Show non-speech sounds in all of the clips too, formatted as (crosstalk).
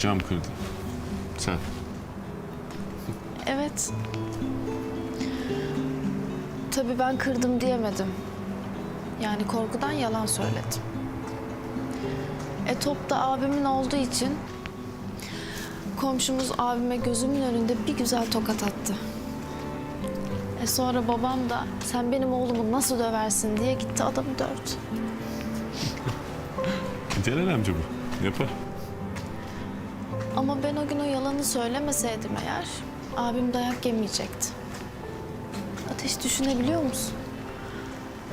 Cam kırdın. Sen. Evet. Tabii ben kırdım diyemedim. Yani korkudan yalan söyledim. E top da abimin olduğu için komşumuz abime gözümün önünde bir güzel tokat attı. E sonra babam da sen benim oğlumu nasıl döversin diye gitti adamı dövdü. Celal amca bu. Yapar. Ama ben o gün o yalanı söylemeseydim eğer abim dayak yemeyecekti. Ateş düşünebiliyor musun?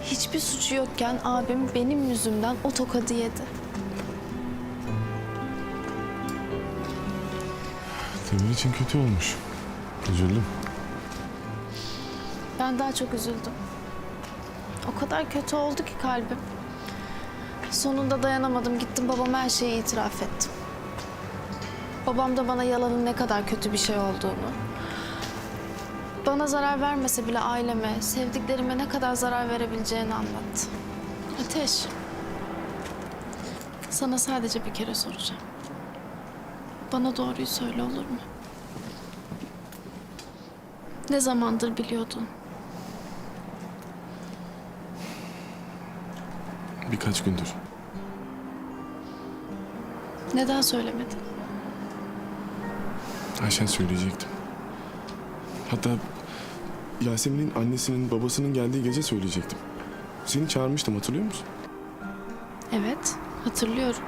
Hiçbir suçu yokken abim benim yüzümden o tokadı yedi. Senin için kötü olmuş. Üzüldüm. Ben daha çok üzüldüm. O kadar kötü oldu ki kalbim. Sonunda dayanamadım gittim babama her şeyi itiraf ettim. Babam da bana yalanın ne kadar kötü bir şey olduğunu, bana zarar vermese bile aileme, sevdiklerime ne kadar zarar verebileceğini anlattı. Ateş, sana sadece bir kere soracağım. Bana doğruyu söyle olur mu? Ne zamandır biliyordun? Birkaç gündür. Neden söylemedin? Ayşen söyleyecektim. Hatta Yasemin'in annesinin babasının geldiği gece söyleyecektim. Seni çağırmıştım hatırlıyor musun? Evet, hatırlıyorum.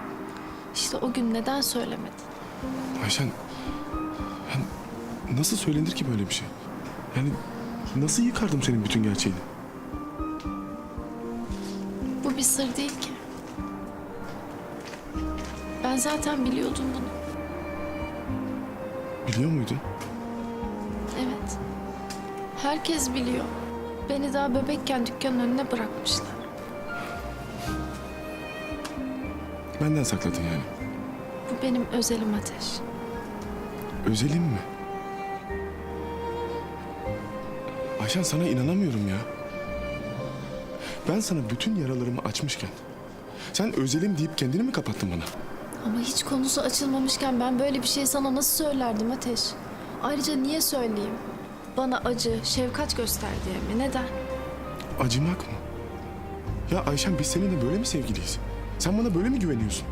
İşte o gün neden söylemedin? Ayşen, ben nasıl söylenir ki böyle bir şey? Yani nasıl yıkardım senin bütün gerçeğini? Bu bir sır değil ki. Ben zaten biliyordum bunu. Biliyor muydun? Evet. Herkes biliyor. Beni daha bebekken dükkanın önüne bırakmışlar. Benden sakladın yani. Bu benim özelim Ateş. Özelim mi? Ayşen sana inanamıyorum ya. Ben sana bütün yaralarımı açmışken sen özelim deyip kendini mi kapattın bana? Ama hiç konusu açılmamışken ben böyle bir şey sana nasıl söylerdim Ateş? Ayrıca niye söyleyeyim? Bana acı, şefkat göster diye mi? Neden? Acımak mı? Ya Ayşen biz seninle böyle mi sevgiliyiz? Sen bana böyle mi güveniyorsun?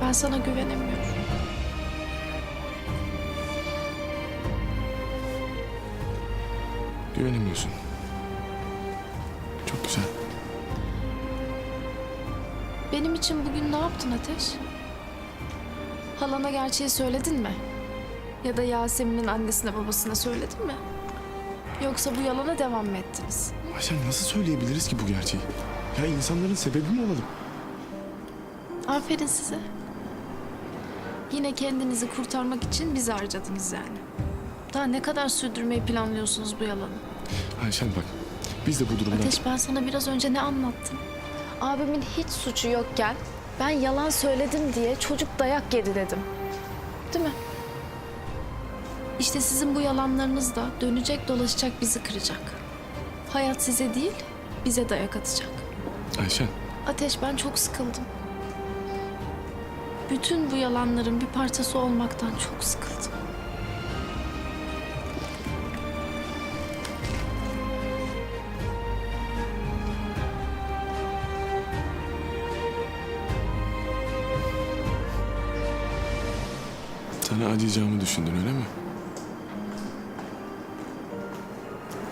Ben sana güvenemiyorum. Güvenemiyorsun. Benim için bugün ne yaptın Ateş? Halana gerçeği söyledin mi? Ya da Yasemin'in annesine babasına söyledin mi? Yoksa bu yalana devam mı ettiniz? Ayşen nasıl söyleyebiliriz ki bu gerçeği? Ya insanların sebebi mi olalım? Aferin size. Yine kendinizi kurtarmak için bizi harcadınız yani. Daha ne kadar sürdürmeyi planlıyorsunuz bu yalanı? Ayşen bak biz de bu durumdan... Ateş ben sana biraz önce ne anlattım? Abimin hiç suçu yokken ben yalan söyledim diye çocuk dayak yedi dedim. Değil mi? İşte sizin bu yalanlarınız da dönecek dolaşacak bizi kıracak. Hayat size değil bize dayak atacak. Ayşen Ateş ben çok sıkıldım. Bütün bu yalanların bir parçası olmaktan çok sıkıldım. Sana acıyacağımı düşündün öyle mi?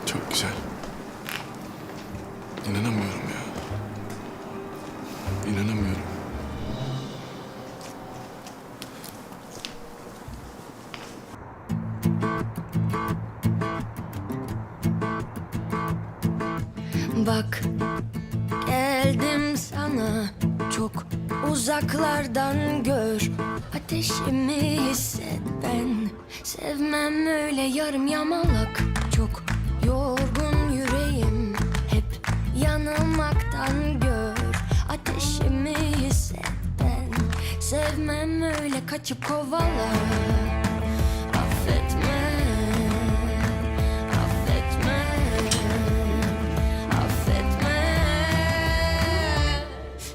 Çok güzel. İnanamıyorum ya. İnanamıyorum. Bak geldim sana çok uzaklardan gör Ateşimi hisset ben. Sevmem öyle yarım yamalak. Çok yorgun yüreğim. Hep yanılmaktan gör. Ateşimi hisset ben. Sevmem öyle kaçıp kovala. Affetme. Affetme. Affetme.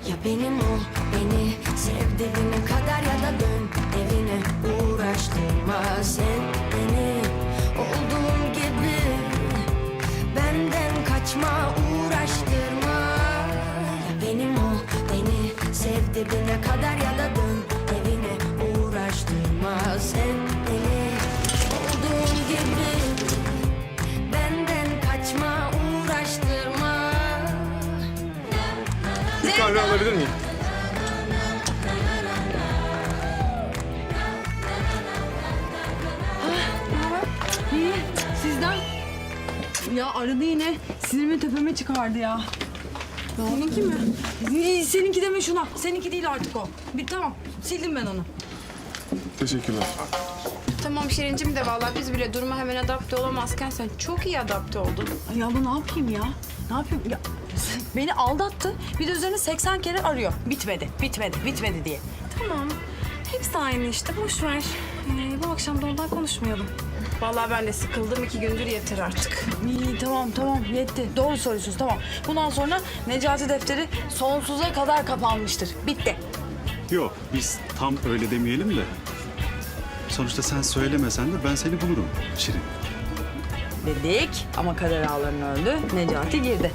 Ya benim kahve alabilir miyim? İyi. Sizden? Ya aradı yine. Sinirimi tepeme çıkardı ya. Seninki mi? İyi, Seninki deme şuna. Seninki değil artık o. Bir tamam. Sildim ben onu. Teşekkürler. Tamam Şirincim de vallahi biz bile duruma hemen adapte olamazken sen çok iyi adapte oldun. Ay abla ne yapayım ya? Ne yapayım? Ya, beni aldattı. Bir de üzerine 80 kere arıyor. Bitmedi, bitmedi, bitmedi diye. Tamam. Hepsi aynı işte. Boş ver. Ee, bu akşam da ondan konuşmayalım. Vallahi ben de sıkıldım iki gündür yeter artık. İyi tamam tamam yetti. Doğru söylüyorsunuz tamam. Bundan sonra Necati defteri sonsuza kadar kapanmıştır. Bitti. Yok biz tam öyle demeyelim de. Sonuçta sen söylemesen de ben seni bulurum Şirin. Dedik ama kader ağlarının öldü. Necati girdi.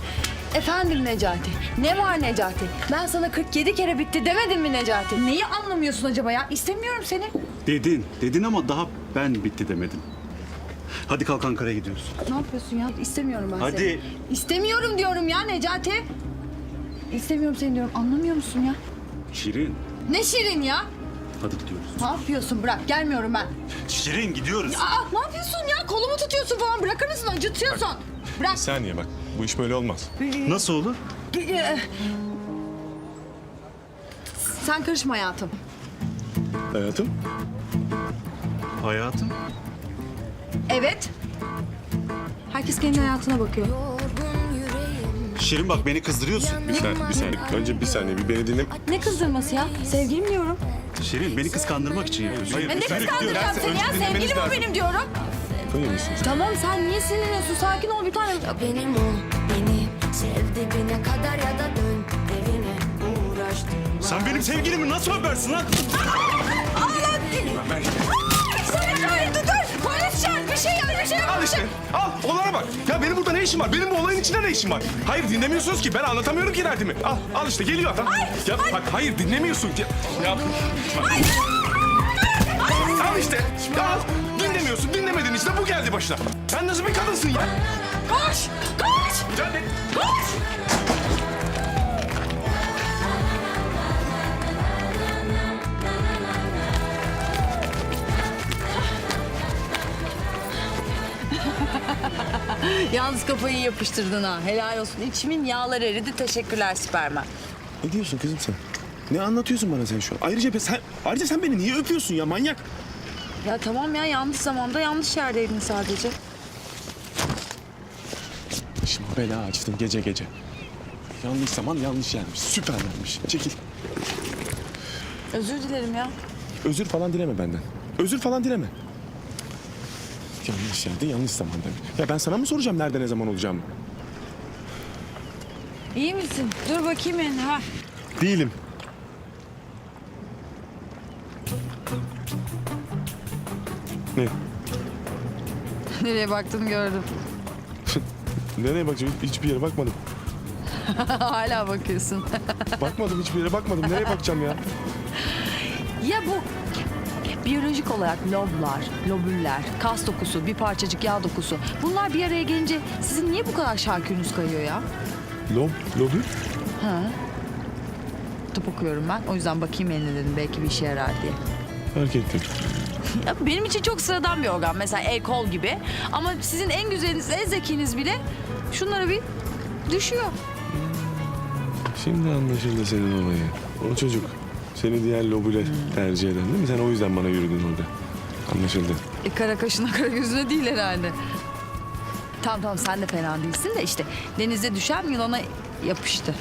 Efendim Necati. Ne var Necati? Ben sana 47 kere bitti demedim mi Necati? Neyi anlamıyorsun acaba ya? İstemiyorum seni. Dedin, dedin ama daha ben bitti demedim. Hadi kalk Ankara'ya gidiyoruz. Ne yapıyorsun ya? İstemiyorum ben Hadi. seni. İstemiyorum diyorum ya Necati. İstemiyorum seni diyorum. Anlamıyor musun ya? Şirin, Ne şirin ya? Hadi gidiyoruz. Ne yapıyorsun? Bırak. Gelmiyorum ben. Şirin gidiyoruz. Aa, ne yapıyorsun ya? Kolumu tutuyorsun falan. Bırakır mısın? Acıtıyorsun. Bırak. Bir saniye bak. Bu iş böyle olmaz. Nasıl olur? Ee, Sen karışma hayatım. Hayatım. Hayatım. Evet. Herkes kendi hayatına bakıyor. Şirin bak beni kızdırıyorsun. Bir saniye, bir saniye. Önce bir saniye. Bir beni dinle. Ne kızdırması ya? Sevgilim diyorum. Şirin beni kıskandırmak için yapıyorsun. Hayır, Ya ne lütfen kıskandıracağım seni ya? önce dinlemeniz Sevgilim o lazım. benim diyorum. Koyar mısın? Tamam sen niye sinirleniyorsun? Sakin ol bir tanem. Benim o beni Sev dibine kadar ya da dön Evine uğraştım Sen benim sevgilimi nasıl öpersin lan? Sen şöyle dur dur. Polis çağır. Bir şey yap. Bir şey yap. Al. Olana bak. Ya benim burada ne işim var? Benim bu olayın içinde ne işim var? Hayır dinlemiyorsunuz ki. Ben anlatamıyorum ki derdimi. Al. Al işte geliyor adam. Ya bak hayır dinlemiyorsun ki. Ya. Bak. Al işte. Ya al. Dinlemiyorsun. Dinlemedin işte. Bu geldi başına. Sen nasıl bir kadınsın ya? Koş. Koş. Ya ne? Koş. (laughs) Yalnız kafayı yapıştırdın ha. Helal olsun. İçimin yağları eridi. Teşekkürler Süpermen. Ne diyorsun kızım sen? Ne anlatıyorsun bana sen şu an? Ayrıca, be- sen, ayrıca sen beni niye öpüyorsun ya manyak? Ya tamam ya yanlış zamanda yanlış yerdeydin sadece. Şimdi bela açtın gece gece. Yanlış zaman yanlış yermiş. Süper vermiş. Çekil. Özür dilerim ya. Özür falan dileme benden. Özür falan dileme. Yanlış yerde yanlış zamanda. Ya ben sana mı soracağım nerede ne zaman olacağımı? İyi misin? Dur bakayım eline ha. Değilim. Ne? Nereye baktım gördüm. (laughs) Nereye bakacağım? Hiçbir yere bakmadım. (laughs) Hala bakıyorsun. Bakmadım hiçbir yere bakmadım. Nereye bakacağım ya? ya bu biyolojik olarak loblar, lobüller, kas dokusu, bir parçacık yağ dokusu. Bunlar bir araya gelince sizin niye bu kadar şarkünüz kayıyor ya? Lob, lobül? Tıp okuyorum ben. O yüzden bakayım eline dedim belki bir işe yarar diye. Fark ettim. (laughs) Ya benim için çok sıradan bir organ. Mesela el kol gibi. Ama sizin en güzeliniz, en zekiniz bile şunlara bir düşüyor. Şimdi anlaşıldı senin olayı. O çocuk seni diğer lobüle tercih eden değil mi? Sen o yüzden bana yürüdün orada. Anlaşıldı. E kara kaşına kara gözüne değil herhalde. Tamam tamam sen de fena değilsin de işte denize düşen yılana yapıştı.